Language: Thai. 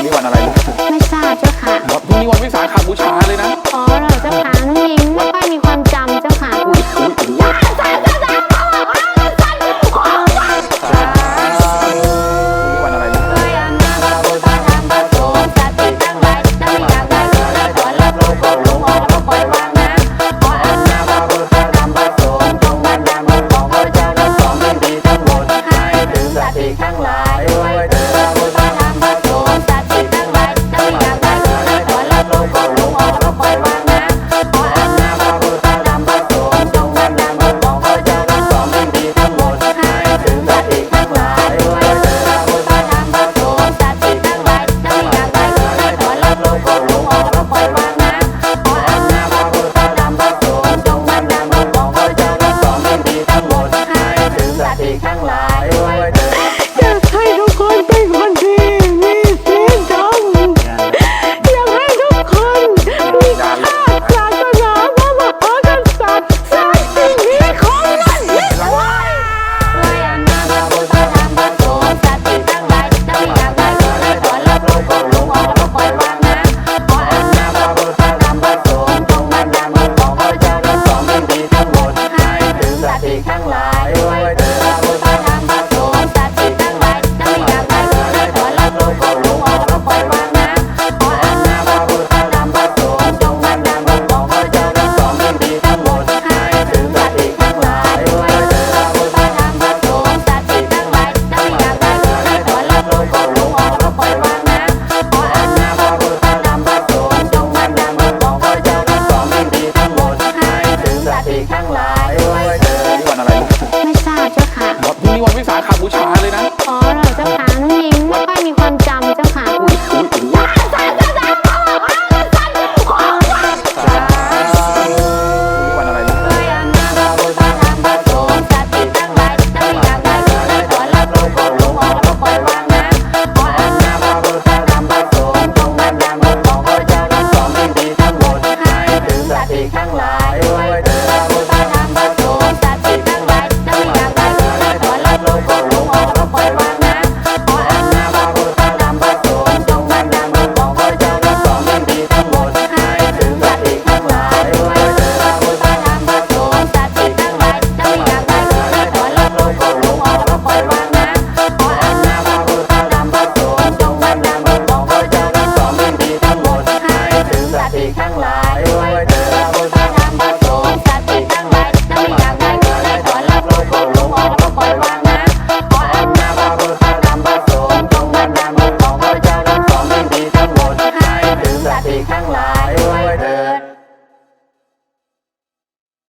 รุ่งนี้วันอะไรลูกไม่ทราบเจ้าค่ะพรุ่งนี้วันวิสาขบูชาเลยนะ อ๋อ